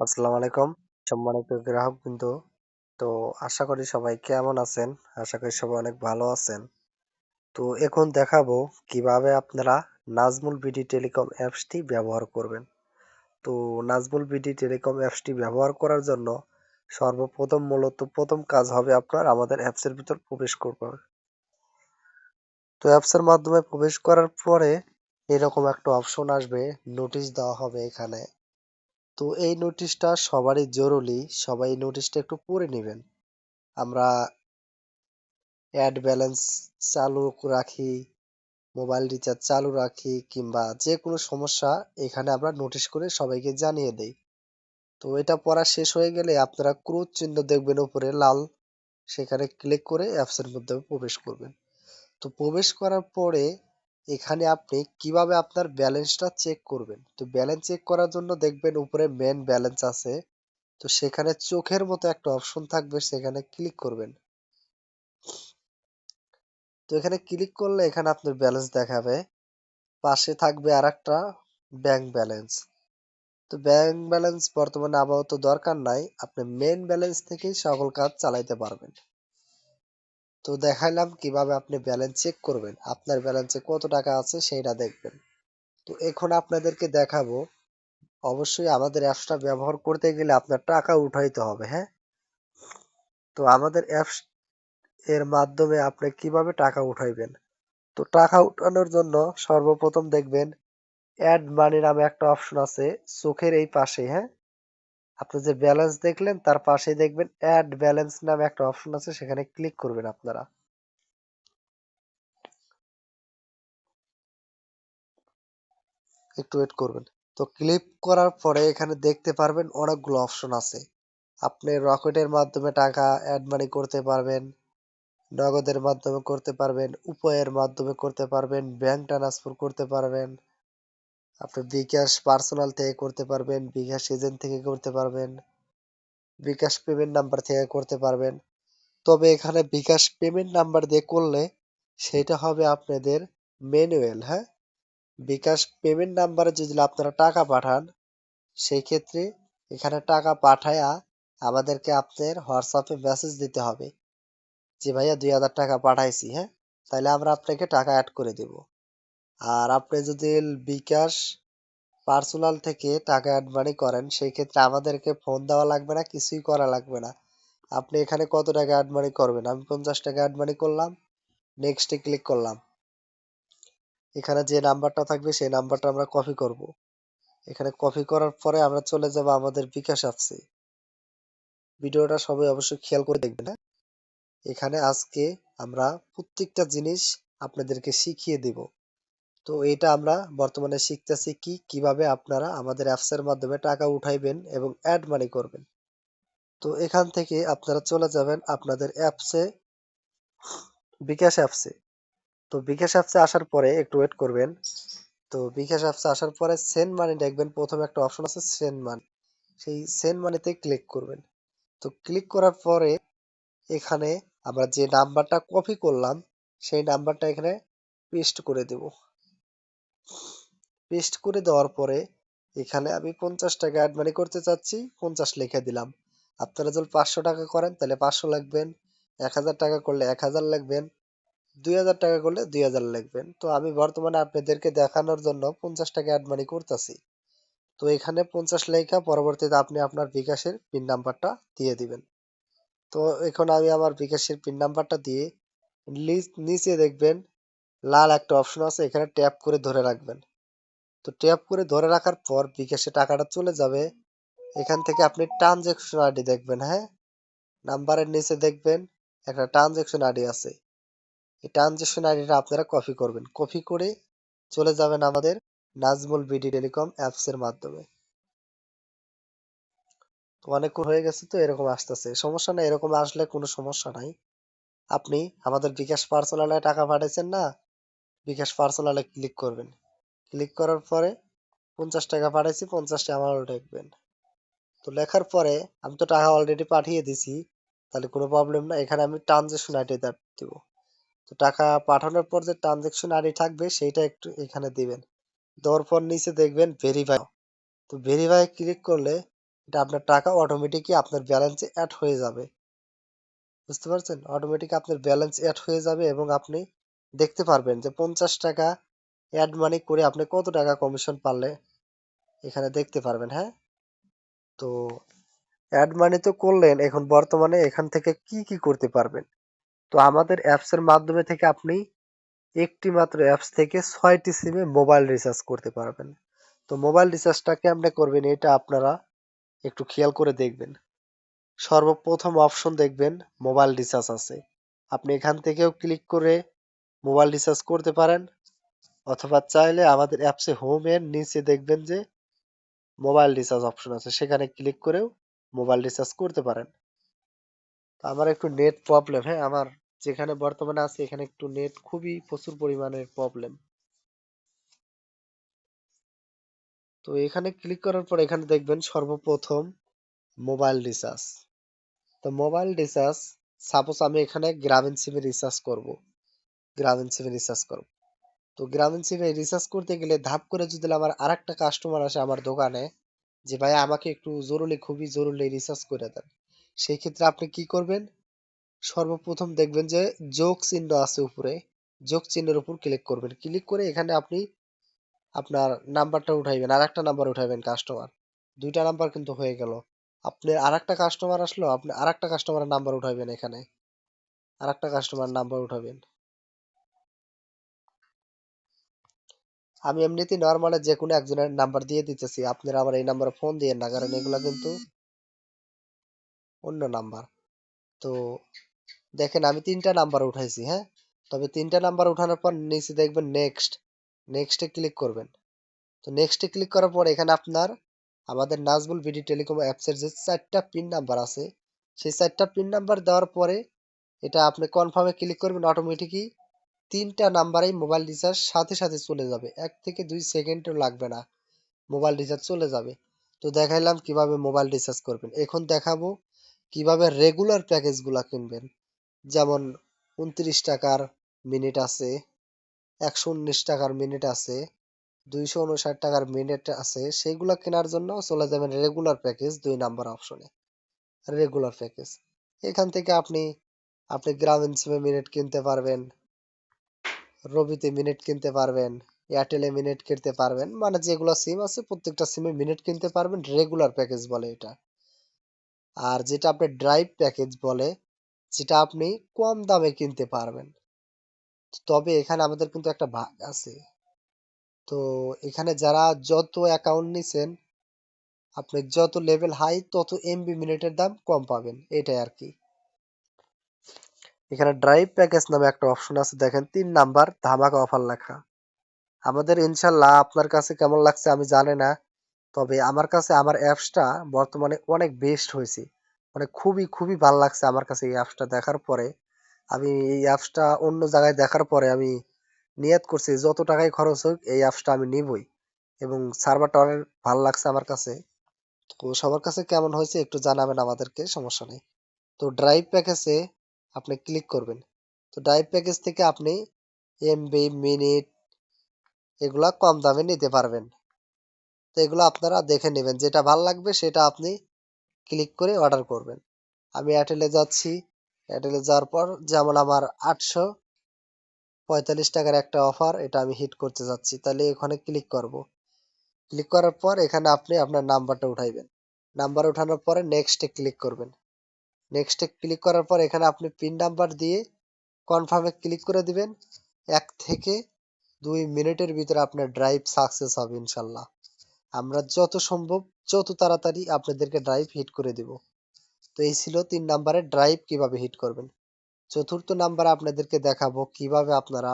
আসসালামু আলাইকুম। সম্মানিত গ্রাহক বিন্দু, তো আশা করি সবাই কেমন আছেন? আশা করি সবাই অনেক ভালো আছেন। তো এখন দেখাবো কীভাবে আপনারা নাজমুল বিডি টেলিকম অ্যাপসটি ব্যবহার করবেন। তো নাজমুল বিডি টেলিকম অ্যাপসটি ব্যবহার করার জন্য সর্বপ্রথম, মূলত প্রথম কাজ হবে আপনার আমাদের অ্যাপসের ভিতর প্রবেশ হবে তো অ্যাপসের মাধ্যমে প্রবেশ করার পরে এরকম একটা অপশন আসবে নোটিশ দেওয়া হবে এখানে। তো এই নোটিশটা সবারই জরুরি, সবাই নোটিশটা একটু পড়ে নেবেন। আমরা অ্যাড ব্যালেন্স চালু রাখি মোবাইল রিচার্জ চালু রাখি, কিংবা যে কোনো সমস্যা এখানে আমরা নোটিশ করে সবাইকে জানিয়ে দেই। তো এটা পড়া শেষ হয়ে গেলে আপনারা ক্রোধ চিহ্ন দেখবেন উপরে লাল, সেখানে ক্লিক করে অ্যাপসের মধ্যে প্রবেশ করবেন। তো প্রবেশ করার পরে এখানে আপনি কীভাবে আপনার ব্যালেন্সটা চেক করবেন? তো ব্যালেন্স চেক করার জন্য দেখবেন উপরে মেন ব্যালেন্স আছে। তো সেখানে চোখের মতো একটা অপশন থাকবে, সেখানে ক্লিক করবেন। তো এখানে ক্লিক করলে এখানে আপনার ব্যালেন্স দেখাবে। পাশে থাকবে আর একটা ব্যাংক ব্যালেন্স তো ব্যাংক ব্যালেন্স বর্তমানে আপাতত দরকার নাই, আপনি মেন ব্যালেন্স থেকেই সকল কাজ চালাইতে পারবেন। তো দেখাইলাম কীভাবে আপনি ব্যালেন্স চেক করবেন। আপনার ব্যালেন্সে কত টাকা আছে সেইটা দেখবেন। তো এখন আপনাদেরকে দেখাবো, অবশ্যই আমাদের অ্যাপসটা ব্যবহার করতে গেলে আপনার টাকা উঠাইতে হবে হ্যাঁ? তো আমাদের অ্যাপস এর মাধ্যমে আপনি কীভাবে টাকা উঠাইবেন? তো টাকা উঠানোর জন্য সর্বপ্রথম দেখবেন অ্যাড মানি নামে একটা অপশন আছে, চোখের এই পাশে হ্যাঁ? আপনি যে ব্যালেন্স দেখলেন, তার পাশে দেখবেন অ্যাড ব্যালেন্স নামে একটা অপশন আছে, সেখানে ক্লিক করবেন আপনারা। একটু ওয়েট করবেন। তো ক্লিক করার পরে এখানে দেখতে পারবেন অনেকগুলো অপশন আছে। আপনি রকেটের মাধ্যমে টাকা অ্যাড মানি করতে পারবেন, নগদের মাধ্যমে করতে পারবেন, উপায়ের মাধ্যমে করতে পারবেন ব্যাংক ট্রান্সফার করতে পারবেন। আপনি বিকাশ পার্সোনাল থেকে করতে পারবেন, বিকাশ এজেন্ট থেকে করতে পারবেন, বিকাশ পেমেন্ট নাম্বার থেকে করতে পারবেন। তবে এখানে বিকাশ পেমেন্ট নাম্বার দিয়ে করলে সেটা হবে আপনাদের ম্যানুয়াল হ্যাঁ? বিকাশ পেমেন্ট নাম্বারে যদি আপনারা টাকা পাঠান সেই ক্ষেত্রে এখানে টাকা পাঠায়া আমাদেরকে আপনার হোয়াটসঅ্যাপে মেসেজ দিতে হবে যে, ভাইয়া দুই হাজার টাকা পাঠাইছি হ্যাঁ? তাহলে আমরা আপনাকে টাকা অ্যাড করে দেব। আর আপনি যদি বিকাশ পার্সোনাল থেকে টাকা অ্যাডমানি করেন সেই ক্ষেত্রে আমাদেরকে ফোন দেওয়া লাগবে না, কিছুই করা লাগবে না। আপনি এখানে কত টাকা অ্যাডমানি করবেন? আমি পঞ্চাশ টাকা অ্যাড মানি করলাম নেক্সটে ক্লিক করলাম। এখানে যে নাম্বারটা থাকবে, সেই নাম্বারটা আমরা কপি করব। এখানে কপি করার পরে আমরা চলে যাব আমাদের বিকাশ অ্যাপসে ভিডিওটা সবাই অবশ্যই খেয়াল করে দেখবেন হ্যাঁ? এখানে আজকে আমরা প্রত্যেকটা জিনিস আপনাদেরকে শিখিয়ে দেব। তো এটা আমরা বর্তমানে শিখতেছি কি, কীভাবে আপনারা আমাদের অ্যাপসের মাধ্যমে টাকা উঠাইবেন এবং অ্যাড মানি করবেন। তো এখান থেকে আপনারা চলে যাবেন আপনাদের অ্যাপসে বিকাশ অ্যাপসে তো বিকাশ অ্যাপসে আসার পরে একটু ওয়েট করবেন। তো বিকাশ অ্যাপসে আসার পরে সেন্ড মানি দেখবেন, প্রথমে একটা অপশন আছে সেন্ড মানি সেই সেন্ড মানিতে ক্লিক করবেন। তো ক্লিক করার পরে এখানে আমরা যে নাম্বারটা কপি করলাম, সেই নাম্বারটা এখানে পেস্ট করে দেব। পেস্ট করে দেওয়ার পরে এখানে আমি পঞ্চাশ টাকা অ্যাড মানি করতে চাচ্ছি, পঞ্চাশ লিখে দিলাম। আপনারা যদি পাঁচশো টাকা করেন, তাহলে পাঁচশো লাগবেন। এক হাজার টাকা করলে এক হাজার লাগবেন। দুই হাজার টাকা করলে দুই হাজার লিখবেন তো আমি বর্তমানে আপনাদেরকে দেখানোর জন্য পঞ্চাশ টাকা অ্যাড মানি করতেছি। তো এখানে পঞ্চাশ লেখা, পরবর্তীতে আপনি আপনার বিকাশের পিন নাম্বারটা দিয়ে দিবেন। তো এখন আমি আমার বিকাশের পিন নাম্বারটা দিয়ে নিচে দেখবেন লাল একটা অপশন আছে, এখানে ট্যাপ করে ধরে রাখবেন। তো ট্যাপ করে ধরে রাখার পর বিকাশে টাকাটা চলে যাবে। এখান থেকে আপনি ট্রানজেকশন আইডি দেখবেন হ্যাঁ? নাম্বারের নিচে দেখবেন, একটা ট্রানজেকশন আইডি আছে। এই ট্রানজেকশন আইডিটা আপনারা কপি করবেন। কপি করে চলে যাবেন আমাদের নাজমুল বিডি টেলিকম অ্যাপস এর মাধ্যমে। তো অনেকক্ষণ হয়ে গেছে তো, এরকম আসতেছে। সমস্যা নাই, এরকম আসলে কোনো সমস্যা নাই। আপনি আমাদের বিকাশ পার্সোনালে টাকা পাঠাইছেন না বিকাশ পার্সোনালে ক্লিক করবেন। ক্লিক করার পরে পঞ্চাশ টাকা পাঠাইছি পঞ্চাশটা আমার লিখবেন তো লেখার পরে আমি তো টাকা অলরেডি পাঠিয়ে দিছি, তাহলে কোনো প্রবলেম না এখানে আমি ট্রানজেকশন আইডি দিব। তো টাকা পাঠানোর পর যে ট্রানজেকশন আইডি থাকবে, সেইটা একটু এখানে দিবেন। দেওয়ার পর নিচে দেখবেন ভেরিফাই তো ভেরিফাই ক্লিক করলে এটা আপনার টাকা অটোমেটিকই আপনার ব্যালেন্সে অ্যাড হয়ে যাবে। বুঝতে পারছেন? অটোমেটিক আপনার ব্যালেন্স অ্যাড হয়ে যাবে এবং আপনি দেখতে পারবেন যে পঞ্চাশ টাকা অ্যাড মানি করে আপনি কত টাকা কমিশন পারলে এখানে দেখতে পারবেন হ্যাঁ? তো অ্যাড মানি তো করলেন, এখন বর্তমানে এখান থেকে কি কি করতে পারবেন? তো আমাদের অ্যাপসের মাধ্যমে থেকে আপনি একটি মাত্র অ্যাপস থেকে ছয়টি সিমে মোবাইল রিচার্জ করতে পারবেন। তো মোবাইল রিচার্জটা কেমনে করবেন, এটা আপনারা একটু খেয়াল করে দেখবেন। সর্বপ্রথম অপশন দেখবেন মোবাইল রিচার্জ আছে। আপনি এখান থেকেও ক্লিক করে মোবাইল রিচার্জ করতে পারেন, অথবা চাইলে আমাদের অ্যাপসে হোমের নিচে দেখবেন যে মোবাইল রিচার্জ অপশন আছে, সেখানে ক্লিক করেও মোবাইল রিচার্জ করতে পারেন। আমার একটু নেট প্রবলেম হ্যাঁ আমার যেখানে বর্তমানে আছে এখানে একটু নেট খুবই প্রচুর পরিমাণের প্রবলেম। তো এখানে ক্লিক করার পর এখানে দেখবেন সর্বপ্রথম মোবাইল রিচার্জ। তো মোবাইল রিচার্জ, সাপোজ আমি এখানে গ্রামীণ সিমে রিচার্জ করব। গ্রামীণ সিমে রিচার্জ করব। তো গ্রামীণ সিমে রিচার্জ করতে গেলে ধাপ করে যদি আমার আরেকটা কাস্টমার আসে আমার দোকানে, যে ভাই আমাকে একটু জরুরি, খুবই জরুরি রিচার্জ করে দেন, সেই ক্ষেত্রে আপনি কি করবেন? সর্বপ্রথম দেখবেন যে যোগ চিহ্ন আছে উপরে, যোগ চিহ্নের উপর ক্লিক করবেন। ক্লিক করে এখানে আপনি আপনার নাম্বারটা উঠাইবেন আর একটা নাম্বার উঠাইবেন কাস্টমার দুইটা নাম্বার কিন্তু হয়ে গেল। আপনি আর একটা কাস্টমার আসলো, আপনি আর একটা কাস্টমারের নাম্বার উঠাবেন এখানে। আর একটা কাস্টমার নাম্বার উঠাবেন। আমি এমনিতেই নর্মালে যে কোনো একজনের নাম্বার দিয়ে দিতেছি। আপনারা আবার এই নাম্বারে ফোন দিয়েন না কারণ এগুলা কিন্তু অন্য নাম্বার তো দেখেন, আমি তিনটা নাম্বার উঠাইছি হ্যাঁ? তবে তিনটা নাম্বার উঠানোর পর নিচে দেখবেন নেক্সট নেক্সটে ক্লিক করবেন। তো নেক্সটে ক্লিক করার পর এখানে আপনার আমাদের নাজবুল বিডি টেলিকম অ্যাপসের যে চারটা পিন নাম্বার আছে, সেই চারটা পিন নাম্বার দেওয়ার পরে এটা আপনি কনফার্মে ক্লিক করবেন অটোমেটিকই তিনটা নাম্বারেই মোবাইল রিচার্জ সাথে সাথে চলে যাবে। এক থেকে দুই সেকেন্ডও লাগবে না মোবাইল রিচার্জ চলে যাবে। তো দেখাইলাম কীভাবে মোবাইল রিচার্জ করবেন। এখন দেখাবো কীভাবে রেগুলার প্যাকেজগুলো কিনবেন। যেমন উনত্রিশ টাকার মিনিট আছে, একশো উনিশ টাকার মিনিট আছে, দুইশো উনষাট টাকার মিনিট আছে, সেগুলো কেনার জন্য চলে যাবেন রেগুলার প্যাকেজ দুই নাম্বার অপশনে রেগুলার প্যাকেজ এখান থেকে আপনি আপনি গ্রামীণ সিমে মিনিট কিনতে পারবেন। রবিতে মিনিট কিনতে পারবেন এয়ারটেলে মিনিট কিনতে পারবেন মানে যেগুলো সিম আছে প্রত্যেকটা সিমে মিনিট কিনতে পারবেন রেগুলার প্যাকেজ বলে এটা। আর যেটা আপনি ড্রাইভ প্যাকেজ বলে, যেটা আপনি কম দামে কিনতে পারবেন। তবে এখানে আমাদের কিন্তু একটা ভাগ আছে। তো এখানে যারা যত অ্যাকাউন্ট নিছেন, আপনি যত লেভেল হাই তত এমবি মিনিটের দাম কম পাবেন, এটাই আর কি। এখানে ড্রাইভ প্যাকেজ নামে একটা অপশন আছে। দেখেন, তিন নাম্বার ধামাকা অফার লেখা। আমাদের ইনশাল্লাহ আপনার কাছে কেমন লাগছে আমি জানি না, তবে আমার কাছে আমার অ্যাপসটা বর্তমানে অনেক বেস্ট হয়েছে। মানে খুবই খুবই ভালো লাগছে আমার কাছে এই অ্যাপসটা দেখার পরে। আমি এই অ্যাপসটা অন্য জায়গায় দেখার পরে আমি নিয়ত করছি যত টাকাই খরচ হোক এই অ্যাপসটা আমি নিবই এবং সার্ভারটা অনেক ভালো লাগছে আমার কাছে। তো সবার কাছে কেমন হয়েছে একটু জানাবেন আমাদেরকে, সমস্যা নেই। তো ড্রাইভ প্যাকেজে আপনি ক্লিক করবেন। তো ড্রাইভ প্যাকেজ থেকে আপনি এমবি মিনিট এগুলা কম দামে নিতে পারবেন। তো এগুলো আপনারা দেখে নেবেন, যেটা ভালো লাগবে সেটা আপনি ক্লিক করে অর্ডার করবেন। আমি এয়ারটেলে যাচ্ছি। এয়ারটেলে যাওয়ার পর যেমন আমার আটশো পঁয়তাল্লিশ টাকার একটা অফার এটা আমি হিট করতে যাচ্ছি। তাহলে এখানে ক্লিক করব। ক্লিক করার পর এখানে আপনি আপনার নাম্বারটা উঠাইবেন। নাম্বার উঠানোর পরে নেক্সটে ক্লিক করবেন। নেক্সটে ক্লিক করার পর এখানে আপনি পিন নাম্বার দিয়ে কনফার্মে ক্লিক করে দিবেন। এক থেকে দুই মিনিটের ভিতরে আপনার ড্রাইভ সাকসেস হবে ইনশাল্লাহ। আমরা যত সম্ভব যত তাড়াতাড়ি আপনাদেরকে ড্রাইভ হিট করে দিব। তো এই ছিল তিন নাম্বারের ড্রাইভ কীভাবে হিট করবেন। চতুর্থ নাম্বারে আপনাদেরকে দেখাবো কীভাবে আপনারা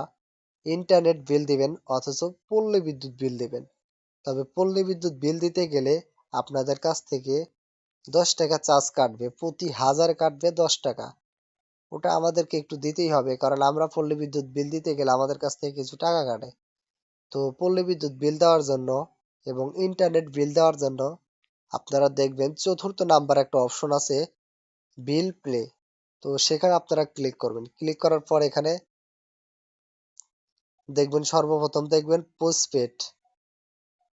ইন্টারনেট বিল দিবেন অথচ পল্লী বিদ্যুৎ বিল দিবেন। তবে পল্লী বিদ্যুৎ বিল দিতে গেলে আপনাদের কাছ থেকে দশ টাকা চার্জ কাটবে, প্রতি হাজার কাটবে দশ টাকা। ওটা আমাদেরকে একটু দিতেই হবে, কারণ আমরা পল্লী বিদ্যুৎ বিল দিতে গেলে আমাদের কাছ থেকে কিছু টাকা কাটে। তো পল্লী বিদ্যুৎ বিল দেওয়ার জন্য এবং ইন্টারনেট বিল দেওয়ার জন্য আপনারা দেখবেন চতুর্থ নাম্বার একটা অপশন আছে বিল প্লে তো সেখানে আপনারা ক্লিক করবেন। ক্লিক করার পর এখানে দেখবেন সর্বপ্রথম দেখবেন পোস্টপেড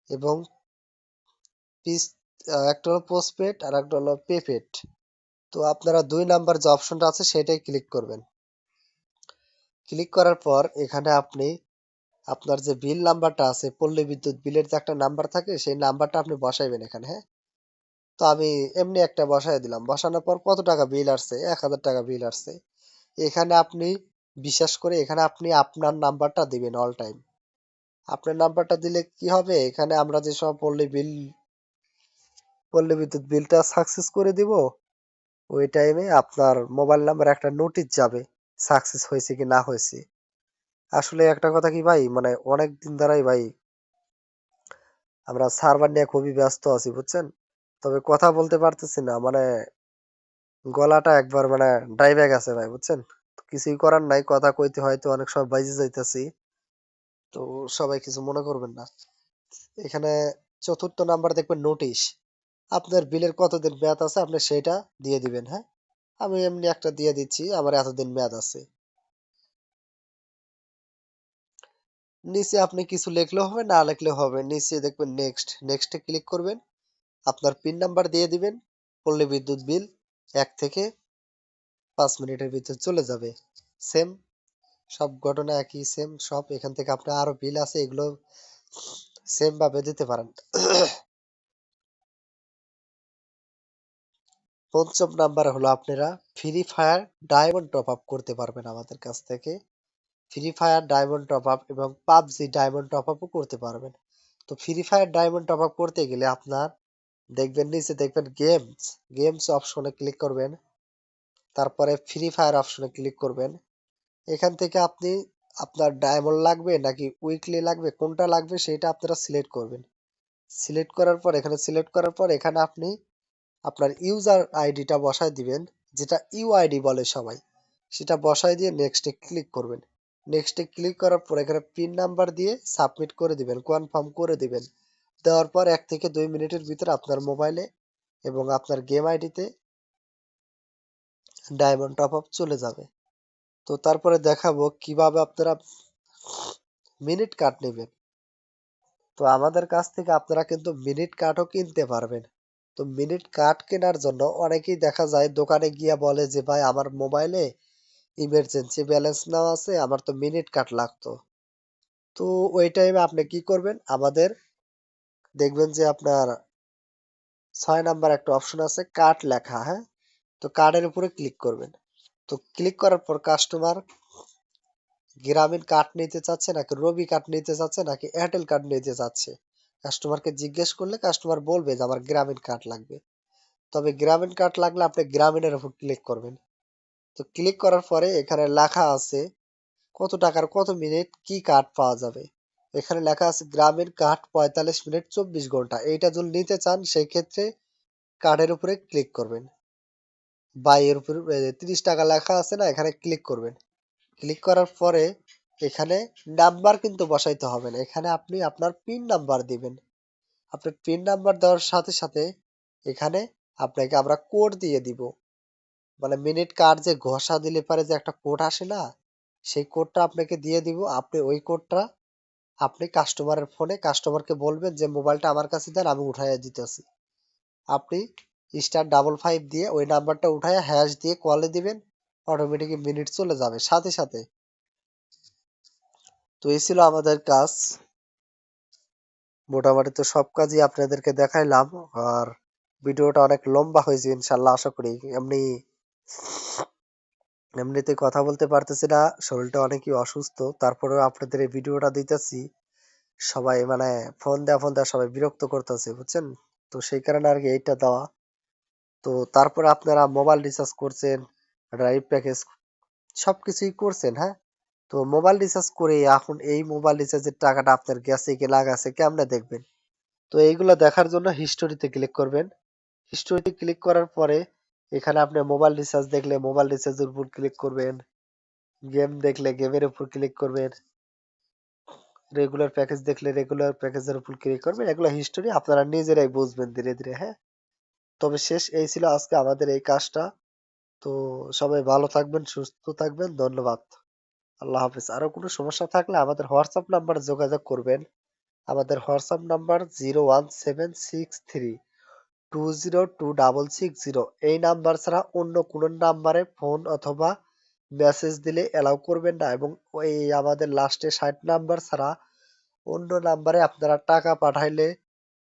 এবং পিস একটা হলো পোস্টপেড আর একটা হলো প্রিপেড তো আপনারা দুই নাম্বার যে অপশনটা আছে, সেটাই ক্লিক করবেন। ক্লিক করার পর এখানে আপনি আপনার যে বিল নাম্বারটা আছে, পল্লী বিদ্যুৎ বিলের যে একটা নাম্বার থাকে, সেই নাম্বারটা আপনি বসাইবেন এখানে হ্যাঁ? তো আমি এমনি একটা বসাই দিলাম। বসানোর পর কত টাকা বিল আসছে? এক হাজার টাকা বিল আসছে। এখানে আপনি বিশ্বাস করে এখানে আপনি আপনার নাম্বারটা দিবেন অল টাইম আপনার নাম্বারটা দিলে কি হবে? এখানে আমরা যে সব পল্লী বিল পল্লী বিদ্যুৎ বিলটা সাকসেস করে দিব। ওই টাইমে আপনার মোবাইল নাম্বার একটা নোটিশ যাবে সাকসেস হয়েছে কি না হয়েছে। আসলে একটা কথা কি ভাই মানে অনেক দিন ধরেই ভাই, আমরা সার্ভার নিয়ে খুবই ব্যস্ত আছি, বুঝছেন? তবে কথা বলতে পারতেছি না মানে গলাটা একবার মানে ড্রাইভে গেছে ভাই, বুঝছেন? কিছুই করার নাই, কথা কইতে হয়তো অনেক সময় বাইজে যাইতেছি। তো সবাই কিছু মনে করবেন না। এখানে চতুর্থ নাম্বার দেখবেন নোটিশ আপনার বিলের কতদিন মেয়াদ আছে আপনি সেটা দিয়ে দিবেন হ্যাঁ? আমি এমনি একটা দিয়ে দিচ্ছি, আমার এতদিন মেয়াদ আছে। নিচে আপনি কিছু লিখলেও হবে, না লিখলেও হবে। নিচে দেখবেন নেক্সট নেক্সটে ক্লিক করবেন, আপনার পিন নাম্বার দিয়ে দিবেন পল্লী বিদ্যুৎ বিল এক থেকে পাঁচ মিনিটের ভিতরে চলে যাবে। সেম সব ঘটনা একই সেম সব এখান থেকে আপনার আরও বিল আছে, এগুলো সেম ভাবে দিতে পারেন। পঞ্চম নাম্বার হলো আপনারা free fire diamond top up করতে পারবেন আমাদের কাছ থেকে। Free fire diamond top up এবং পাবজি ডায়মন্ড টপ আপও করতে পারবেন। তো free fire diamond top up করতে গেলে আপনার দেখবেন, নিচে দেখবেন গেমস গেমস অপশনে ক্লিক করবেন। তারপরে ফ্রি ফায়ার অপশনে ক্লিক করবেন। এখান থেকে আপনি আপনার ডায়মন্ড লাগবে নাকি উইকলি লাগবে, কোনটা লাগবে সেটা আপনারা সিলেক্ট করবেন। সিলেক্ট করার পর, এখানে সিলেক্ট করার পর, এখানে আপনি আপনার ইউজার আইডিটা বসায় দিবেন, যেটা ইউআইডি বলে সবাই। সেটা বসায় দিয়ে নেক্সটে ক্লিক করবেন। নেক্সটে ক্লিক করার পর এখানে পিন নাম্বার দিয়ে সাবমিট করে দিবেন কনফার্ম করে দিবেন। দেওয়ার পর এক থেকে দুই মিনিটের ভিতরে আপনার মোবাইলে এবং আপনার গেম আইডিতে ডায়মন্ড টপ আপ চলে যাবে। তো তারপরে দেখাবো কীভাবে আপনারা মিনিট কার্ড নেবেন। তো আমাদের কাছ থেকে আপনারা কিন্তু মিনিট কার্ডও কিনতে পারবেন। তো মিনিট কার্ড কেনার জন্য অনেকেই দেখা যায় দোকানে গিয়ে বলে যে, ভাই, আমার মোবাইলে ইমার্জেন্সি ব্যালেন্স নেওয়া আছে, আমার তো মিনিট কার্ড লাগতো। তো ওই টাইমে আপনি কি করবেন? আমাদের দেখবেন যে আপনার ছয় নাম্বার একটা অপশন আছে, কার্ড লেখা হ্যাঁ? তো কার্ডের উপরে ক্লিক করবেন। তো ক্লিক করার পর কাস্টমার গ্রামীণ কার্ড নিতে চাচ্ছে নাকি রবি কার্ড নিতে চাচ্ছে নাকি এয়ারটেল কার্ড নিতে চাচ্ছে? কাস্টমারকে জিজ্ঞেস করলে কাস্টমার বলবে যে আমার গ্রামীণ কার্ড লাগবে। তবে গ্রামীণ কার্ড লাগলে আপনি গ্রামীণের উপর ক্লিক করবেন। তো ক্লিক করার পরে এখানে লেখা আছে কত টাকার কত মিনিট কি কার্ড পাওয়া যাবে। এখানে লেখা আছে গ্রামীণ কার্ড পঁয়তাল্লিশ মিনিট চব্বিশ ঘণ্টা। এইটা যদি নিতে চান সেই ক্ষেত্রে কার্ডের উপরে ক্লিক করবেন। বা এর উপরে তিরিশ টাকা লেখা আছে না, এখানে ক্লিক করবেন। ক্লিক করার পরে এখানে নাম্বার কিন্তু বসাইতে হবে না। এখানে আপনি আপনার পিন নাম্বার দিবেন। আপনার পিন নাম্বার দেওয়ার সাথে সাথে এখানে আপনাকে আমরা কোড দিয়ে দিব। মানে মিনিট কার্ড যে ঘষা দিলে পারে যে একটা কোড আসে না, সেই কোডটা আপনাকে দিয়ে দিব। আপনি ওই কোডটা আপনি কাস্টমারের ফোনে কাস্টমারকে বলবেন যে, মোবাইলটা আমার কাছে দেন, আমি উঠাইয়া দিতেছি। আপনি স্টার ডাবল ফাইভ দিয়ে ওই নাম্বারটা উঠাইয়া হ্যাশ দিয়ে কলে দিবেন। অটোমেটিক মিনিট চলে যাবে। সাথে সাথে তো এই ছিল আমাদের কাজ মোটামুটি তো সব কাজই আপনাদেরকে দেখাইলাম, আর ভিডিওটা অনেক লম্বা হয়েছে ইনশাল্লাহ আশা করি। এমনি, এমনিতে কথা বলতে পারতেছি না, শরীরটা অনেকই অসুস্থ, তারপরেও আপনাদের এই ভিডিওটা দিতেছি। সবাই মানে ফোন দেওয়া ফোন দেওয়া সবাই বিরক্ত করতেছে, বুঝছেন? তো সেই কারণে আর কি এইটা দেওয়া। তো তারপরে আপনারা মোবাইল রিচার্জ করছেন ড্রাইভ প্যাকেজ সবকিছুই করছেন হ্যাঁ? তো মোবাইল রিচার্জ করে এখন এই মোবাইল রিচার্জের টাকাটা আপনার গেছে কি লাগাছে কেমনে দেখবেন? তো এইগুলো দেখার জন্য হিস্টোরিতে ক্লিক করবেন। হিস্টোরিতে ক্লিক করার পরে এখানে আপনি মোবাইল রিচার্জ দেখলে মোবাইল রিচার্জের উপর ক্লিক করবেন। গেম দেখলে গেমের উপর ক্লিক করবেন। রেগুলার প্যাকেজ দেখলে রেগুলার প্যাকেজের উপর ক্লিক করবেন। এগুলো হিস্টোরি আপনারা নিজেরাই বুঝবেন ধীরে ধীরে হ্যাঁ? তবে শেষ এই ছিল আজকে আমাদের এই কাজটা। তো সবাই ভালো থাকবেন, সুস্থ থাকবেন, ধন্যবাদ। আল্লাহ হাফেজ। আরও কোনো সমস্যা থাকলে আমাদের হোয়াটসঅ্যাপ নাম্বারে যোগাযোগ করবেন। আমাদের WhatsApp number zero one seven six three two zero two double six zero. এই নাম্বার ছাড়া অন্য কোনো নাম্বারে ফোন অথবা মেসেজ দিলে অ্যালাউ করবেন না এবং ওই আমাদের লাস্টে ষাট নাম্বার ছাড়া অন্য নাম্বারে আপনারা টাকা পাঠাইলে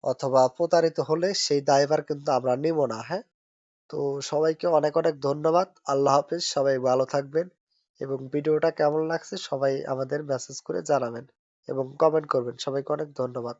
অথবা প্রতারিত হলে সেই দায়ভার কিন্তু আমরা নিব না হ্যাঁ? তো সবাইকে অনেক অনেক ধন্যবাদ। আল্লাহ হাফেজ, সবাই ভালো থাকবেন। এবং ভিডিওটা কেমন লাগছে সবাই আমাদের মেসেজ করে জানাবেন এবং কমেন্ট করবেন। সবাইকে অনেক ধন্যবাদ।